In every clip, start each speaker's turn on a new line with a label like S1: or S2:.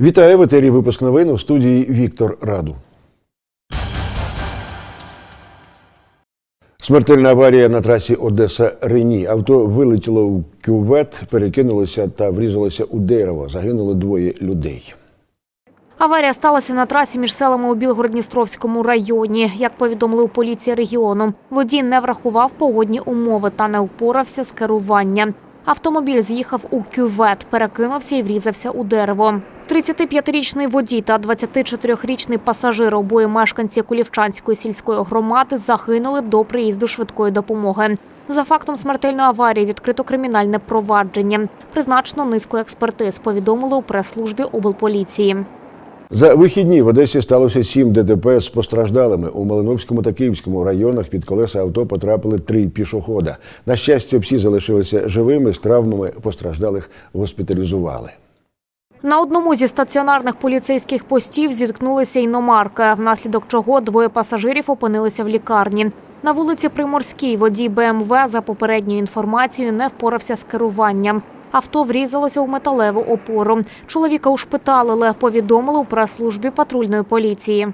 S1: Вітаю в етері випуск новин у студії Віктор Раду. Смертельна аварія на трасі Одеса Рені. Авто вилетіло у кювет, перекинулося та врізалося у дерево. Загинули двоє людей.
S2: Аварія сталася на трасі між селами у Білгород-Дністровському районі. Як повідомили у поліції регіону, водій не врахував погодні умови та не впорався з керуванням. Автомобіль з'їхав у кювет, перекинувся і врізався у дерево. 35-річний водій та 24-річний пасажир, обоє мешканці Кулівчанської сільської громади, загинули до приїзду швидкої допомоги. За фактом смертельної аварії відкрито кримінальне провадження. Призначено низку експертиз, повідомили у прес-службі облполіції.
S1: За вихідні в Одесі сталося сім ДТП з постраждалими. У Малиновському та Київському районах під колеса авто потрапили три пішохода. На щастя, всі залишилися живими, з травмами постраждалих госпіталізували.
S2: На одному зі стаціонарних поліцейських постів зіткнулися іномарки, внаслідок чого двоє пасажирів опинилися в лікарні. На вулиці Приморській водій БМВ за попередньою інформацією не впорався з керуванням. Авто врізалося у металеву опору. Чоловіка ушпиталили, повідомили у прес-службі патрульної поліції.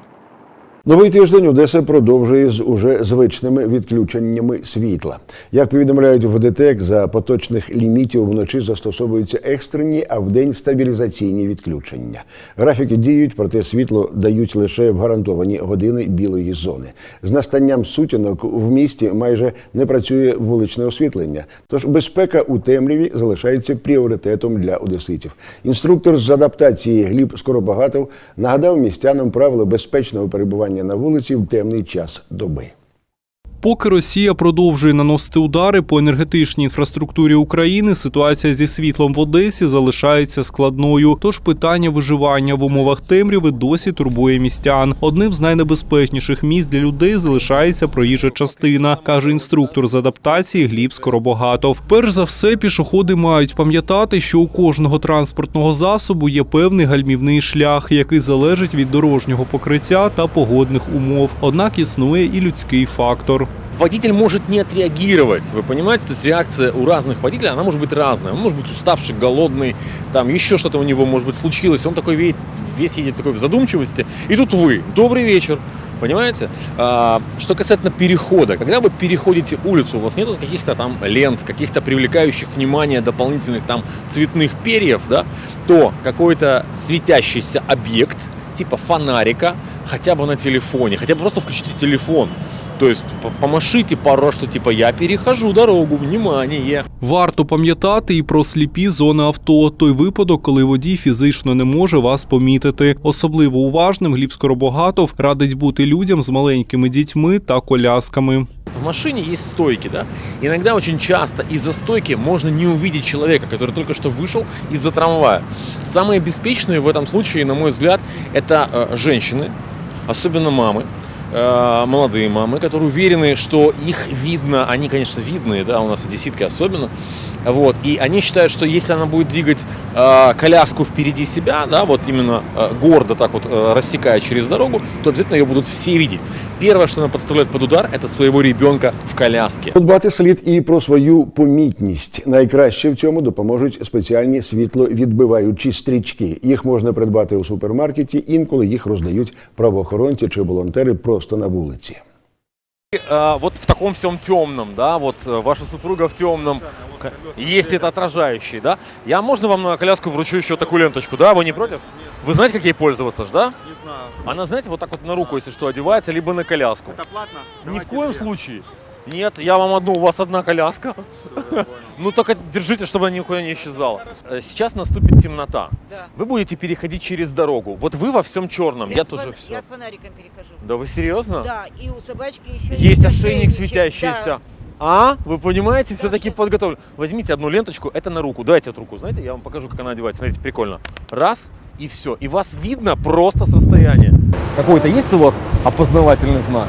S1: Новий тиждень Одеса продовжує з уже звичними відключеннями світла. Як повідомляють в ДТЕК, за поточних лімітів вночі застосовуються екстрені, а вдень стабілізаційні відключення. Графіки діють, проте світло дають лише в гарантовані години білої зони. З настанням сутінок в місті майже не працює вуличне освітлення. Тож безпека у темряві залишається пріоритетом для одеситів. Інструктор з адаптації Гліб Скоробагатов нагадав містянам правила безпечного перебування на вулиці в темний час доби.
S3: Поки Росія продовжує наносити удари по енергетичній інфраструктурі України, ситуація зі світлом в Одесі залишається складною. Тож питання виживання в умовах темряви досі турбує містян. Одним з найнебезпечніших місць для людей залишається проїжджа частина, каже інструктор з адаптації Гліб Скоробогатов. Перш за все, пішоходи мають пам'ятати, що у кожного транспортного засобу є певний гальмівний шлях, який залежить від дорожнього покриття та погодних умов. Однак існує і людський фактор.
S4: Водитель может не отреагировать, вы понимаете? То есть реакция у разных водителей, она может быть разная. Он может быть уставший, голодный, там еще что-то у него может быть случилось. Он такой весь, весь едет такой в задумчивости. И тут вы, добрый вечер, понимаете? А, что касательно перехода, когда вы переходите улицу, у вас нету каких-то там лент, каких-то привлекающих внимание дополнительных там цветных перьев, да, то какой-то светящийся объект, типа фонарика, хотя бы на телефоне, хотя бы просто включите телефон, то есть п- помашите пару раз, что типа я перехожу дорогу, внимание.
S3: Варто пам'ятати і про сліпі зони авто. Той випадок, коли водій фізично не може вас помітити. Особливо уважним Гліб Скоробогатов радить бути людям з маленькими дітьми та колясками.
S4: В машине есть стойки, да? Иногда очень часто из-за стойки можно не увидеть человека, который только что вышел из-за трамвая. Самые беспечные в этом случае, на мой взгляд, это э, женщины, особенно мамы, э, молодые мамы, которые уверены, что их видно, они, конечно, видные, да, у нас одесситки особенно, вот, и они считают, что если она будет двигать э, коляску впереди себя, да, вот именно э, гордо так вот э, рассекая через дорогу, то обязательно ее будут все видеть. Первое, что она подставляет под удар, это своего ребенка в коляске.
S1: Подбати слід і про свою помітність. Найкраще в цьому допоможуть спеціальні світловідбиваючі стрічки. Їх можна придбати у супермаркеті, інколи їх роздають правоохоронці чи волонтери просто на вулиці.
S4: Э, вот в таком всем темном, да, вот э, ваша супруга в темном, К- если это отражающий, да. Я можно вам на коляску вручу еще такую ленточку, да? Вы не против? Вы знаете, как ей пользоваться, ж, да?
S5: Не знаю.
S4: Она, знаете, вот так вот на руку, если что, одевается, либо на коляску.
S5: Это платно?
S4: Ни в
S5: Давайте
S4: коем
S5: две.
S4: случае. Нет, я вам одну, у вас одна коляска. Ну только держите, чтобы она никуда не исчезала. Э, Сейчас наступит темнота.
S6: Да.
S4: Вы будете переходить через дорогу. Вот вы во всем черном, я, тоже
S6: фон-
S4: все.
S6: Я с фонариком перехожу.
S4: Да вы серьезно?
S6: Да, и у собачки еще
S4: Есть ошейник светящийся.
S6: Да.
S4: А, вы понимаете, все-таки подготовлен. Возьмите одну ленточку, это на руку. Дайте эту руку, знаете, я вам покажу, как она одевается. Смотрите, прикольно. Раз, и все. И вас видно просто с расстояния. Какой-то есть у вас опознавательный знак?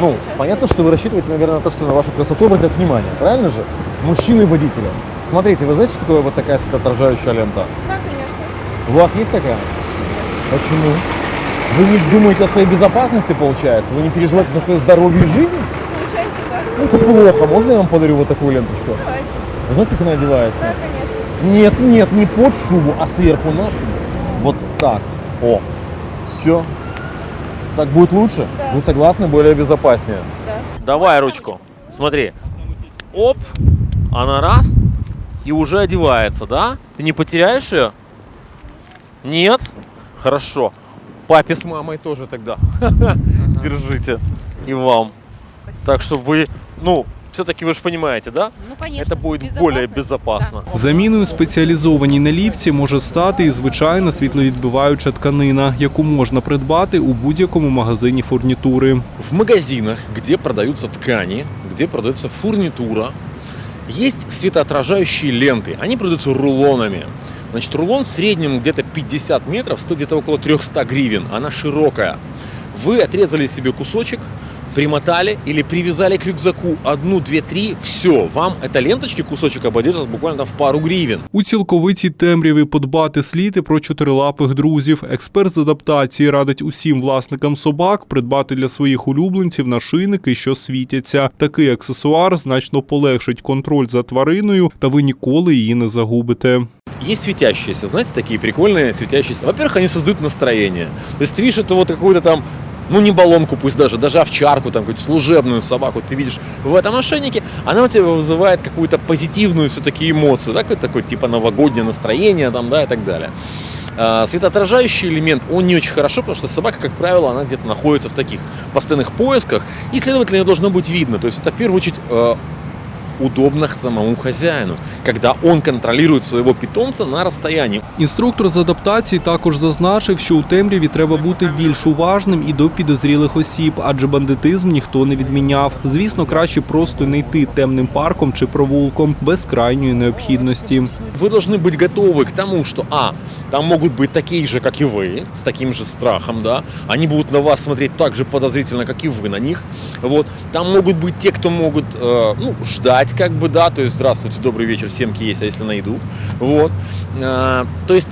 S4: Ну, понятно, что вы рассчитываете, наверное, на то, что на вашу красоту обратят внимание, правильно же? Мужчины и водители. Смотрите, вы знаете, что такое вот такая светоотражающая лента?
S7: Да, конечно.
S4: У вас есть такая? Почему? Вы не думаете о своей безопасности, получается? Вы не переживаете за свое здоровье и жизнь?
S7: Получается, да?
S4: Ну, это плохо. Можно я вам подарю вот такую ленточку?
S7: Давайте.
S4: Вы знаете, как она одевается?
S7: Да, конечно.
S4: Нет, нет, не под шубу, а сверху на шубу. Вот так. О, все. Так будет лучше?
S6: Да.
S4: Вы согласны? Более безопаснее.
S6: Да.
S4: Давай ручку. Смотри. Оп. Она раз. И уже одевается, да? Ты не потеряешь ее? Нет? Хорошо. Папе с мамой тоже тогда. Держите. И вам. Так что вы, ну, все-таки вы же понимаете, да?
S5: Ну, конечно.
S4: Это будет более безопасно.
S3: Заміною спеціалізованій наліпці може стати і звичайна світловідбиваюча тканина, яку можна придбати у будь-якому магазині фурнітури.
S4: В магазинах, где продаются ткани, где продается фурнитура, есть светоотражающие ленты. Они продаются рулонами. Значит, рулон в среднем где-то 50 метров, стоит где-то около 300 гривен. Она широкая. Вы отрезали себе кусочек, примотали или привязали к рюкзаку одну, две, три, все, вам эта ленточки кусочек обойдется буквально там в пару гривен.
S3: У цілковитій темряві подбати слід і про чотирилапих друзів. Експерт з адаптації радить усім власникам собак придбати для своїх улюбленців нашийники, що світяться. Такий аксесуар значно полегшить контроль за твариною, та ви ніколи її не загубите.
S4: Есть светящиеся, знаете, такие прикольные светящиеся. Во-первых, они создают настроение. То есть ты видишь это вот какую-то там, ну не баллонку пусть даже, даже овчарку, там какую-то служебную собаку ты видишь в этом ошейнике, она у тебя вызывает какую-то позитивную все-таки эмоцию, да, какое-то такое типа новогоднее настроение там, да, и так далее. А, Светоотражающий элемент, он не очень хорошо, потому что собака, как правило, она где-то находится в таких постоянных поисках, и, следовательно, ее должно быть видно. То есть это в первую очередь э, удобно самому хозяину, когда он контролирует своего питомца на расстоянии.
S3: Інструктор з адаптації також зазначив, що у темряві треба бути більш уважним і до підозрілих осіб, адже бандитизм ніхто не відміняв. Звісно, краще просто не йти темним парком чи провулком без крайньої необхідності.
S4: Вы должны быть готовы к тому, что а, там могут быть такие же, как и вы, с таким же страхом, да, они будут на вас смотреть так же подозрительно, как и вы на них, вот, там могут быть те, кто могут, э, ну, ждать, как бы, да, то есть, здравствуйте, добрый вечер, всем есть, а если найдут, вот, А, то есть,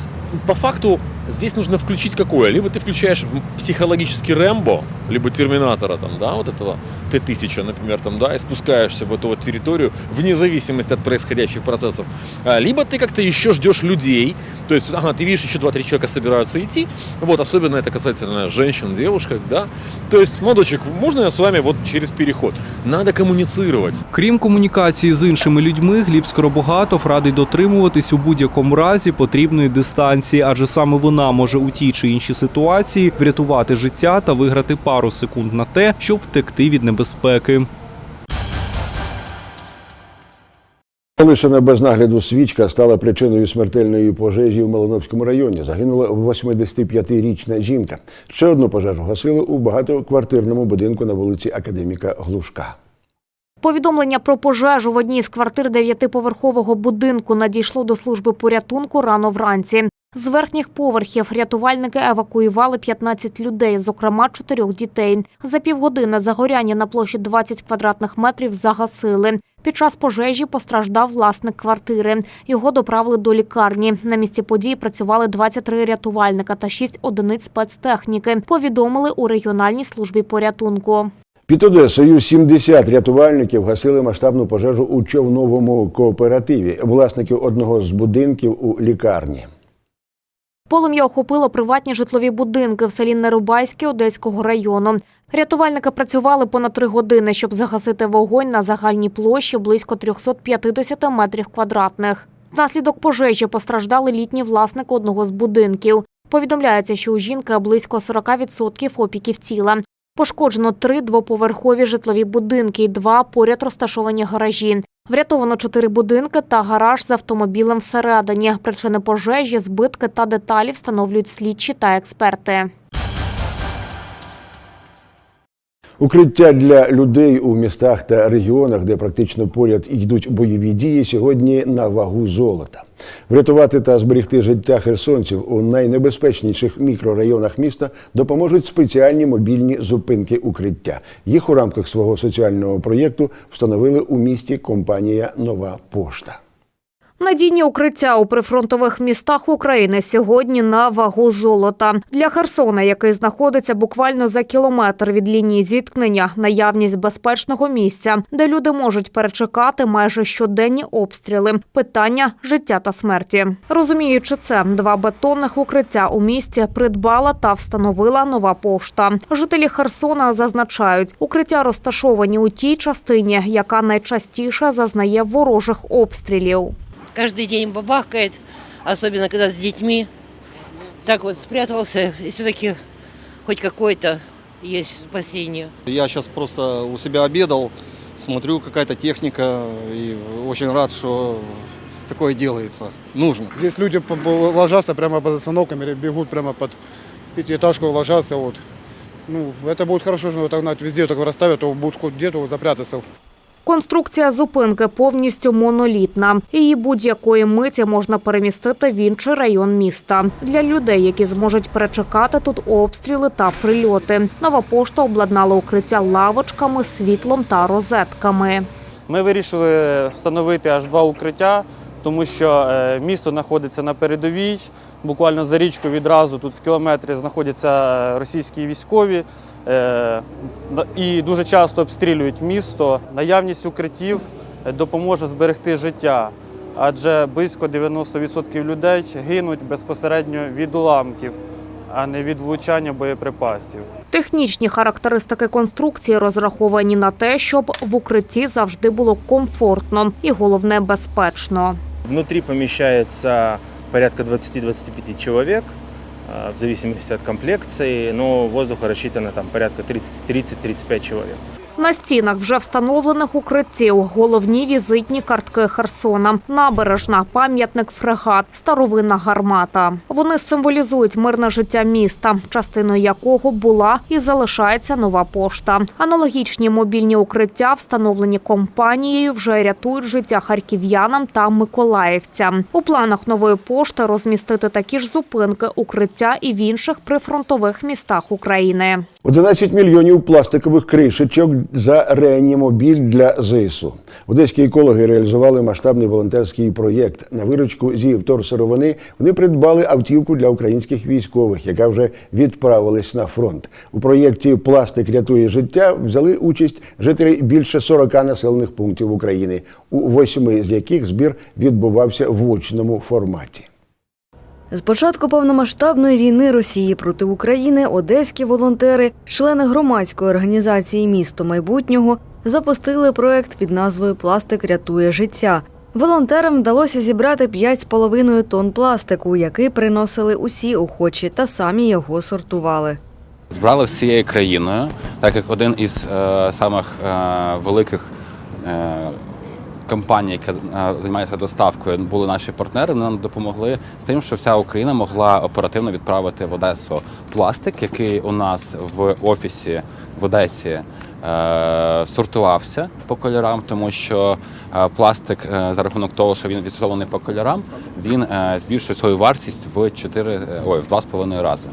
S4: по факту, здесь нужно включить какое? Либо ты включаешь психологический Рэмбо, либо Терминатора, там, да, вот этого Т-1000, например, там, да, и спускаешься в эту вот территорию вне зависимости от происходящих процессов. А, Либо ты как-то еще ждешь людей, то есть, ага, ты видишь, еще два-три человека собираются идти, вот, особенно это касательно женщин, девушек, да, то есть, молодочек, можно я с вами вот через переход? Надо коммуницировать.
S3: Крім комунікації з іншими людьми, Гліб Скоробогатов радить дотримуватись у будь-якому разі потрібної дистанції, адже саме вона може у тій чи іншій ситуації врятувати життя та виграти пару секунд на те, щоб втекти від небезпеки.
S1: Залишена без нагляду свічка стала причиною смертельної пожежі в Малиновському районі. Загинула 85-річна жінка. Ще одну пожежу гасили у багатоквартирному будинку на вулиці Академіка Глушка.
S2: Повідомлення про пожежу в одній з квартир дев'ятиповерхового будинку надійшло до служби порятунку рано вранці. З верхніх поверхів рятувальники евакуювали 15 людей, зокрема чотирьох дітей. За півгодини загоряння на площі 20 квадратних метрів загасили. Під час пожежі постраждав власник квартири. Його доправили до лікарні. На місці події працювали 23 рятувальника та 6 одиниць спецтехніки. Повідомили у регіональній службі порятунку.
S1: Під Одесою 70 рятувальників гасили масштабну пожежу у човновому кооперативі. Власників одного з будинків у лікарні.
S2: Полум'я охопило приватні житлові будинки в селі Нерубайське Одеського району. Рятувальники працювали понад три години, щоб загасити вогонь на загальній площі близько 350 метрів квадратних. Внаслідок пожежі постраждали літній власник одного з будинків. Повідомляється, що у жінки близько 40% опіків тіла. Пошкоджено три двоповерхові житлові будинки і два поряд розташовані гаражі. Врятовано чотири будинки та гараж з автомобілем всередині. Причини пожежі, збитки та деталі встановлюють слідчі та експерти.
S1: Укриття для людей у містах та регіонах, де практично поряд йдуть бойові дії, сьогодні на вагу золота. Врятувати та зберегти життя херсонців у найнебезпечніших мікрорайонах міста допоможуть спеціальні мобільні зупинки укриття. Їх у рамках свого соціального проєкту встановили у місті компанія Нова пошта.
S2: Надійні укриття у прифронтових містах України сьогодні на вагу золота. Для Херсона, який знаходиться буквально за кілометр від лінії зіткнення, наявність безпечного місця, де люди можуть перечекати майже щоденні обстріли. Питання життя та смерті. Розуміючи це, два бетонних укриття у місті придбала та встановила нова пошта. Жителі Херсона зазначають, укриття розташовані у тій частині, яка найчастіше зазнає ворожих обстрілів.
S5: Каждый день бабахкает, особенно когда с детьми. Так вот спрятался, и все-таки хоть какое-то есть спасение.
S7: Я сейчас просто у себя обедал, смотрю, какая-то техника, и очень рад, что такое делается. Нужно.
S8: Здесь люди ложатся прямо под остановками, бегут прямо под пятиэтажку, ложатся. Вот. Ну, это будет хорошо, что отогнать везде, так расставят, то будут хоть где-то запрятаться.
S2: Конструкція зупинки повністю монолітна. Її будь-якої миті можна перемістити в інший район міста. Для людей, які зможуть перечекати тут обстріли та прильоти. Нова пошта обладнала укриття лавочками, світлом та розетками.
S9: Ми вирішили встановити аж два укриття, тому що е, місто знаходиться на передовій. Буквально за річкою відразу тут в кілометрі знаходяться е, російські військові і дуже часто обстрілюють місто. Наявність укриттів е, допоможе зберегти життя, адже близько 90% людей гинуть безпосередньо від уламків, а не від влучання боєприпасів.
S2: Технічні характеристики конструкції розраховані на те, щоб в укритті завжди було комфортно і головне безпечно.
S10: Внутри помещается порядка 20-25 человек, а, в зависимости от комплекции, но воздуха рассчитано там порядка 30 30-35 человек.
S2: На стінах вже встановлених укриттів головні візитні картки Херсона, набережна, пам'ятник фрегат, старовинна гармата. Вони символізують мирне життя міста, частиною якого була і залишається нова пошта. Аналогічні мобільні укриття, встановлені компанією, вже рятують життя харків'янам та миколаївцям. У планах нової пошти розмістити такі ж зупинки, укриття і в інших прифронтових містах України.
S1: 11 мільйонів пластикових кришечок за реанімобіль для ЗСУ. Одеські екологи реалізували масштабний волонтерський проєкт. На виручку зі вторсировини вони придбали автівку для українських військових, яка вже відправилась на фронт. У проєкті Пластик рятує життя взяли участь жителі більше 40 населених пунктів України, у восьми з яких збір відбувався в очному форматі.
S11: З початку повномасштабної війни Росії проти України одеські волонтери, члени громадської організації Місто майбутнього запустили проект під назвою Пластик рятує життя. Волонтерам вдалося зібрати 5,5 тонн пластику, який приносили усі охочі та самі його сортували.
S12: Збрали всією країною, так як один із е, самих е, великих е, компаній, яка е, займається доставкою, були наші партнери. Вони нам допомогли з тим, що вся Україна могла оперативно відправити в Одесу пластик, який у нас в офісі в Одесі е, сортувався по кольорам, тому що е, пластик за рахунок того, що він відсортований по кольорам, він збільшує свою вартість в 4, е, ой, в 2,5 рази.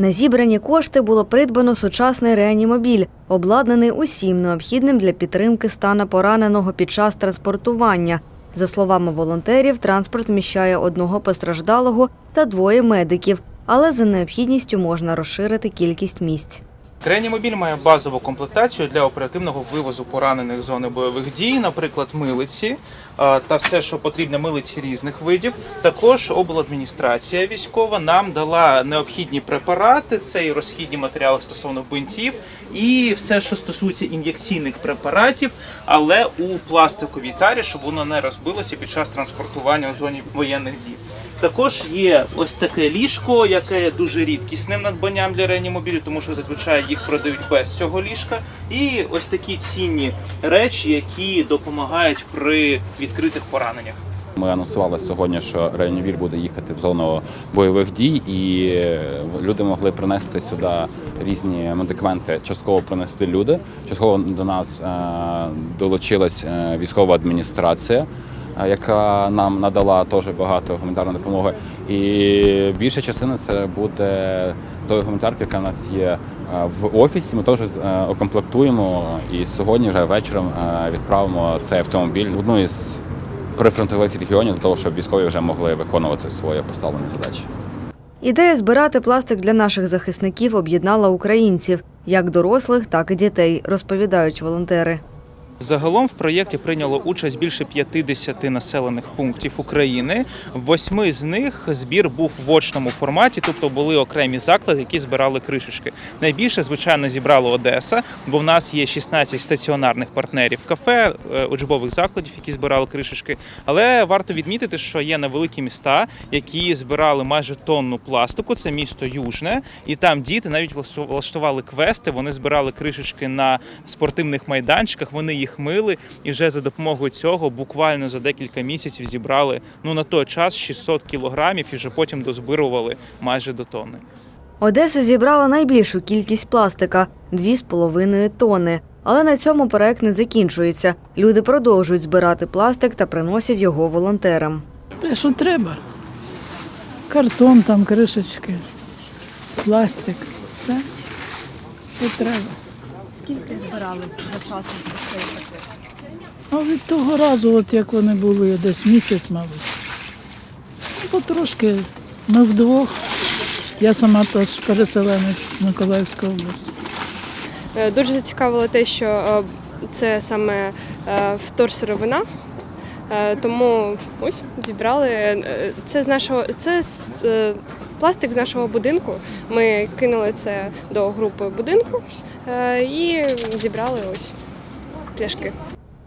S11: На зібрані кошти було придбано сучасний реанімобіль, обладнаний усім необхідним для підтримки стана пораненого під час транспортування. За словами волонтерів, транспорт вміщає одного постраждалого та двоє медиків, але за необхідністю можна розширити кількість місць.
S13: Реанімобіль має базову комплектацію для оперативного вивозу поранених зони бойових дій, наприклад, милиці та все, що потрібно милиці різних видів. Також обладміністрація військова нам дала необхідні препарати, це і розхідні матеріали стосовно бинтів, і все, що стосується ін'єкційних препаратів, але у пластиковій тарі, щоб воно не розбилося під час транспортування у зоні воєнних дій. Також є ось таке ліжко, яке є дуже рідкісним надбанням для реанімобілю, тому що зазвичай їх продають без цього ліжка. І ось такі цінні речі, які допомагають при відкритих пораненнях.
S12: Ми анонсували сьогодні, що Реанівіль буде їхати в зону бойових дій, і люди могли принести сюди різні медикаменти. Частково принесли люди. Частково до нас е, долучилась е, військова адміністрація, яка нам надала теж багато гуманітарної допомоги. І більша частина це буде тої гуманітарки, яка в нас є в офісі. Ми теж е, окомплектуємо і сьогодні вже вечором е, відправимо цей автомобіль в одну із прифронтових регіонів для того, щоб військові вже могли виконувати свої поставлені задачі.
S11: Ідея збирати пластик для наших захисників об'єднала українців, як дорослих, так і дітей, розповідають волонтери.
S13: Загалом в проєкті прийняло участь більше 50 населених пунктів України. Восьми з них збір був в очному форматі, тобто були окремі заклади, які збирали кришечки. Найбільше, звичайно, зібрала Одеса, бо в нас є 16 стаціонарних партнерів кафе, е, учбових закладів, які збирали кришечки. Але варто відмітити, що є невеликі міста, які збирали майже тонну пластику. Це місто Южне, і там діти навіть влашту- влаштували квести. Вони збирали кришечки на спортивних майданчиках. Вони їх мили, і вже за допомогою цього буквально за декілька місяців зібрали ну на той час 600 кілограмів і вже потім дозбирували майже до тонни.
S11: Одеса зібрала найбільшу кількість пластика 2,5 тонни. Але на цьому проект не закінчується. Люди продовжують збирати пластик та приносять його волонтерам.
S6: Те, що треба. Картон там, кришечки, пластик. Все, що треба.
S11: Скільки збирали за часом?
S6: А від того разу, от як вони були, десь місяць, мабуть. Потрошки. Ми вдвох. Я сама теж переселенець Миколаївської області.
S14: Е, Дуже зацікавило те, що е, це саме е, вторсировина. Тому ось зібрали. Це з нашого це пластик з нашого будинку. Ми кинули це до групи будинку і зібрали ось пляшки.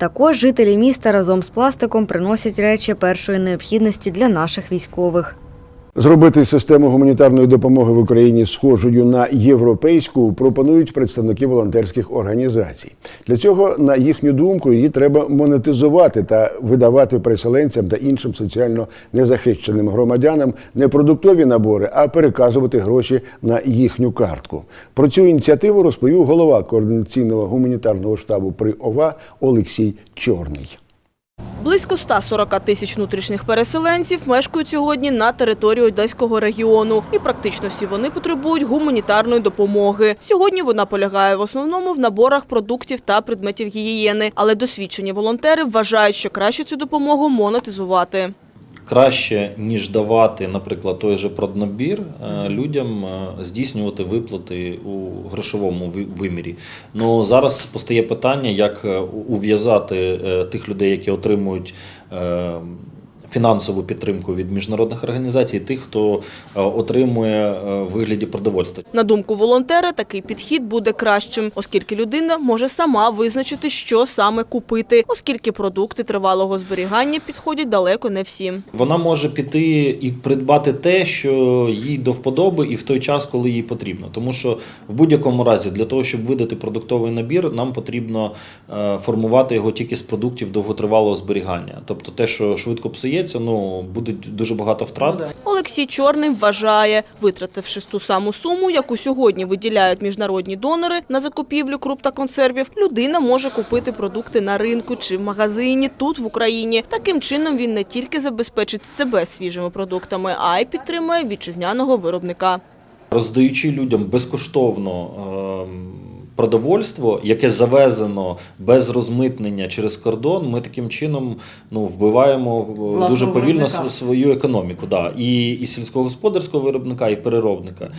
S11: Також жителі міста разом з пластиком приносять речі першої необхідності для наших військових.
S1: Зробити систему гуманітарної допомоги в Україні схожою на європейську пропонують представники волонтерських організацій. Для цього, на їхню думку, її треба монетизувати та видавати переселенцям та іншим соціально незахищеним громадянам не продуктові набори, а переказувати гроші на їхню картку. Про цю ініціативу розповів голова координаційного гуманітарного штабу при ОВА Олексій Чорний.
S15: Близько 140 тисяч внутрішніх переселенців мешкають сьогодні на території Одеського регіону, і практично всі вони потребують гуманітарної допомоги. Сьогодні вона полягає в основному в наборах продуктів та предметів гігієни, але досвідчені волонтери вважають, що краще цю допомогу монетизувати.
S16: Краще, ніж давати, наприклад, той же проднабір, е, людям е, здійснювати виплати у грошовому вимірі. Ну зараз постає питання, як е, ув'язати тих людей, які отримують. Фінансову підтримку від міжнародних організацій, тих, хто е, отримує е, в вигляді продовольства.
S15: На думку волонтера, такий підхід буде кращим, оскільки людина може сама визначити, що саме купити, оскільки продукти тривалого зберігання підходять далеко не всім.
S16: Вона може піти і придбати те, що їй до вподоби, і в той час, коли їй потрібно. Тому що в будь-якому разі для того, щоб видати продуктовий набір, нам потрібно е, формувати його тільки з продуктів довготривалого зберігання. Тобто те, що швидко псується, ну буде дуже багато втрат.
S15: Олексій Чорний вважає, витративши ту саму суму, яку сьогодні виділяють міжнародні донори на закупівлю круп та консервів, людина може купити продукти на ринку чи в магазині тут в Україні. Таким чином він не тільки забезпечить себе свіжими продуктами, а й підтримує вітчизняного виробника.
S16: роздаючи людям безкоштовно ем, продовольство, яке завезено без розмитнення через кордон, ми таким чином ну, вбиваємо е, дуже повільно св- свою економіку. Да, і, і сільськогосподарського виробника, і переробника.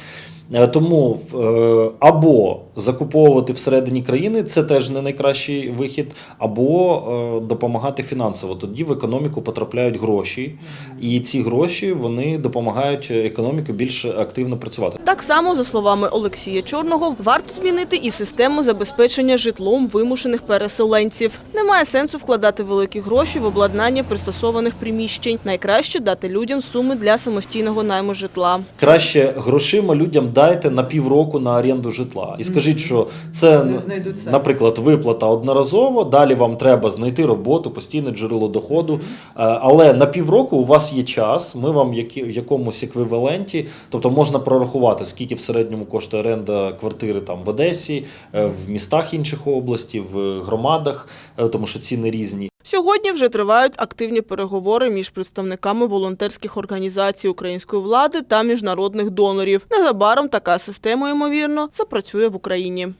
S16: Е, Тому е, або закуповувати всередині країни це теж не найкращий вихід, або допомагати фінансово. Тоді в економіку потрапляють гроші, і ці гроші вони допомагають економіці більш активно працювати.
S15: Так само, за словами Олексія Чорного, варто змінити і систему забезпечення житлом вимушених переселенців. Немає сенсу вкладати великі гроші в обладнання пристосованих приміщень. Найкраще дати людям суми для самостійного найму житла.
S16: Краще грошима людям дайте на півроку на оренду житла. І скажіть, що це, наприклад, виплата одноразово, далі вам треба знайти роботу, постійне джерело доходу. Е, Але на півроку у вас є час, ми вам які- в якомусь еквіваленті, тобто можна прорахувати, скільки в середньому коштує оренда квартири там в Одесі, в містах інших областей, в громадах, е, тому що ціни різні.
S15: Сьогодні вже тривають активні переговори між представниками волонтерських організацій української влади та міжнародних донорів. Незабаром така система, ймовірно, запрацює в Україні.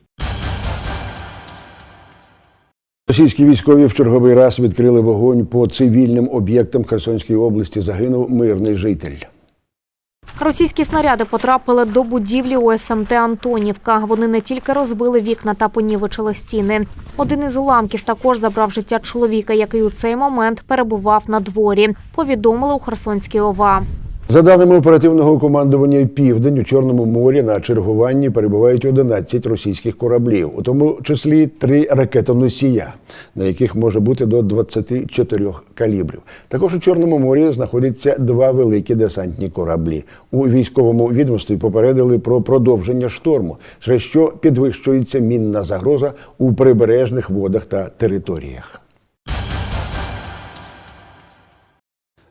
S1: Російські військові в черговий раз відкрили вогонь по цивільним об'єктам в Херсонській області. Загинув мирний житель.
S2: Російські снаряди потрапили до будівлі ОСМТ Антонівка. Вони не тільки розбили вікна та понівечили стіни. Один із уламків також забрав життя чоловіка, який у цей момент перебував на дворі. Повідомили у Херсонській ОВА.
S1: За даними оперативного командування Південь у Чорному морі на чергуванні перебувають 11 російських кораблів, у тому числі три ракетоносія, на яких може бути до 24 калібрів. Також у Чорному морі знаходяться два великі десантні кораблі. У військовому відомстві попередили про продовження шторму, через що підвищується мінна загроза у прибережних водах та територіях.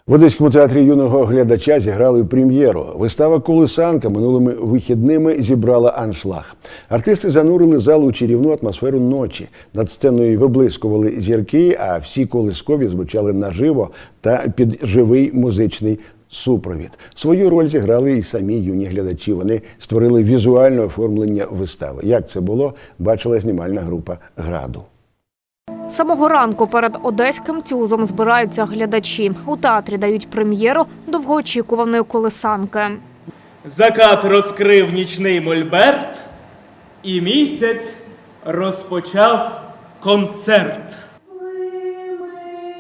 S1: В Одеському театрі юного глядача зіграли прем'єру. Вистава Колисанка минулими вихідними зібрала аншлаг. Артисти занурили зал у чарівну атмосферу ночі. Над сценою виблискували зірки, а всі колискові звучали наживо та під живий музичний супровід. Свою роль зіграли і самі юні глядачі. Вони створили візуальне оформлення вистави. Як це було, бачила знімальна група Граду.
S2: З Самого ранку перед одеським тюзом збираються глядачі. У театрі дають прем'єру довгоочікуваної колесанки.
S17: Закат розкрив нічний мольберт, і місяць розпочав концерт.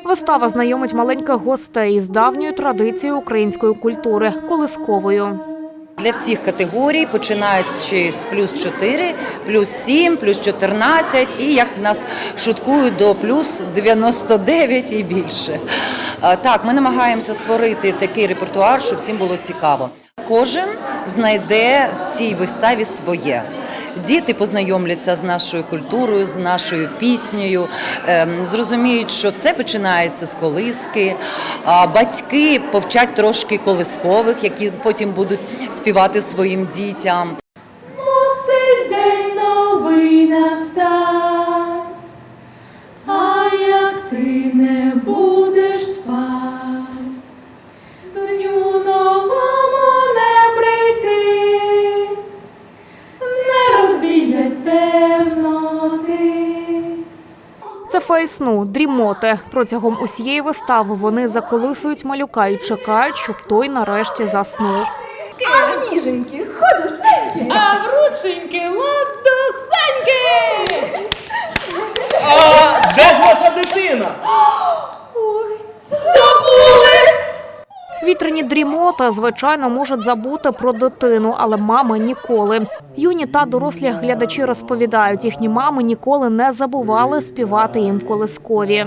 S2: Вистава знайомить маленьких гостей із давньою традицією української культури колисковою.
S18: Для всіх категорій, починаючи з плюс 4, плюс 7, плюс 14 і, як нас шуткують, до плюс 99 і більше. Так, ми намагаємося створити такий репертуар, щоб всім було цікаво. Кожен знайде в цій виставі своє. Діти познайомляться з нашою культурою, з нашою піснею, ем, зрозуміють, що все починається з колиски. Батьки повчать трошки колискових, які потім будуть співати своїм дітям.
S2: Це сну, дрімоти. Протягом усієї вистави вони заколисують малюка і чекають, щоб той нарешті заснув.
S19: А ніженькі, ходосенькі, а врученькі, ладосенькі.
S17: А де ж ваша дитина?
S2: Вітряні дрімота, звичайно, можуть забути про дитину, але мами ніколи. Юні та дорослі глядачі розповідають, їхні мами ніколи не забували співати їм в колискові.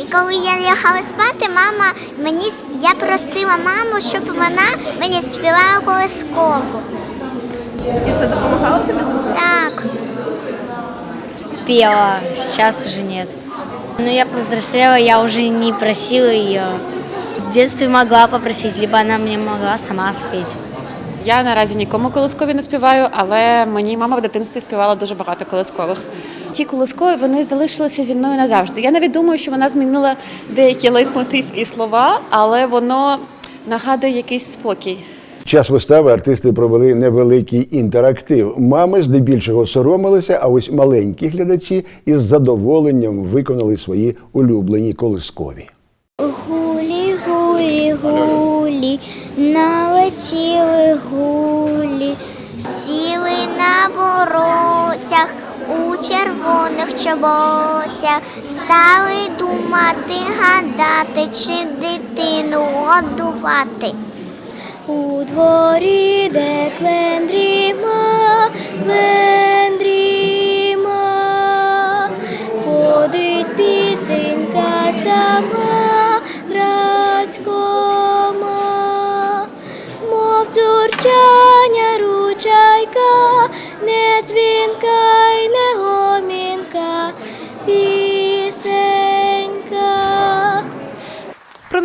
S20: І коли я лягала спати, мама мені я просила маму, щоб вона мені співала колискову.
S21: І це допомагало тобі?
S20: Так.
S22: Пела, сейчас уже нет. Но я повзрослела, я уже не просила ее. В детстве могла попросить, либо она мне могла сама спеть.
S23: Я наразі нікому колискові не співаю, але мені мама в дитинстві співала дуже багато колискових. Ці колискові вони залишилися зі мною назавжди. Я навіть думаю, що вона змінила деякі лейтмотив і слова, але воно нагадує якийсь спокій.
S1: В час вистави артисти провели невеликий інтерактив. Мами здебільшого соромилися, а ось маленькі глядачі із задоволенням виконали свої улюблені колискові.
S20: Гулі, гулі, налетіли гулі, сіли на воротях у червоних чоботях, стали думати, гадати, чи дитину годувати. У дворі, де клендріма, клендріма, ходить пісенька сама,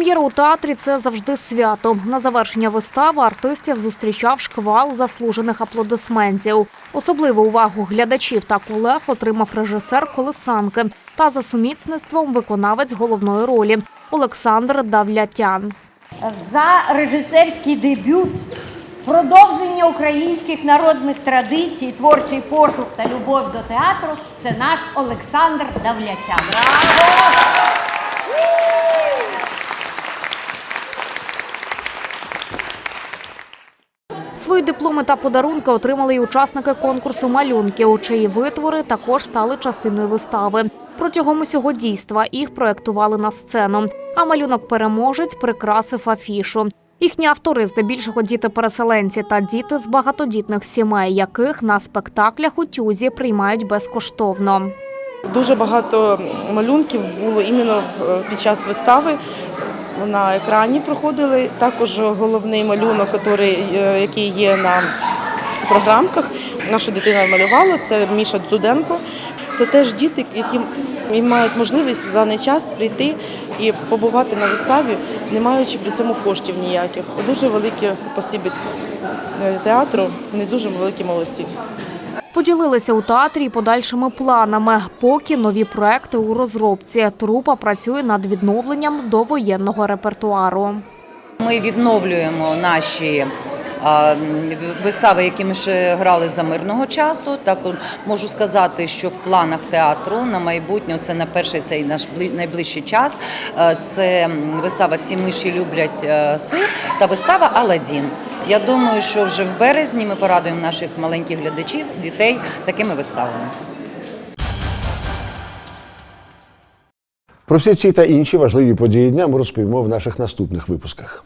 S2: Прем'єра у театрі це завжди свято. На завершення вистави артистів зустрічав шквал заслужених аплодисментів. Особливу увагу глядачів та колег отримав режисер колесанки та за сумісництвом виконавець головної ролі Олександр Давлятян.
S24: за режисерський дебют
S25: продовження українських народних традицій, творчий пошук та любов до театру це наш Олександр Давляцян.
S2: Свої дипломи та подарунки отримали й учасники конкурсу малюнків, чиї витвори також стали частиною вистави. Протягом усього дійства їх проектували на сцену. А малюнок переможець прикрасив афішу. Їхні автори здебільшого діти-переселенці та діти з багатодітних сімей, яких на спектаклях у тюзі приймають безкоштовно.
S26: Дуже багато малюнків було іменно е, під час вистави. На екрані проходили. Також головний малюнок, який, е, є на програмках. Наша дитина малювала, це Міша Дзуденко. Це теж діти, які мають можливість в даний час прийти і побувати на виставі, не маючи при цьому коштів ніяких. Дуже велике спасибі е, театру, вони дуже великі молодці.
S2: Поділилися у театрі і подальшими планами. Поки нові проекти у розробці. Трупа працює над відновленням довоєнного репертуару.
S18: Ми відновлюємо наші вистави, які ми ще грали за мирного часу. Так можу сказати, що в планах театру на майбутнє це на перший цей наш найближчий час. е, Це вистава Всі миші люблять е, сир та вистава Аладдін. Я думаю, що вже в березні ми порадуємо наших маленьких глядачів, дітей такими виставами.
S1: Про всі ці та інші важливі події дня ми розповімо в наших наступних випусках.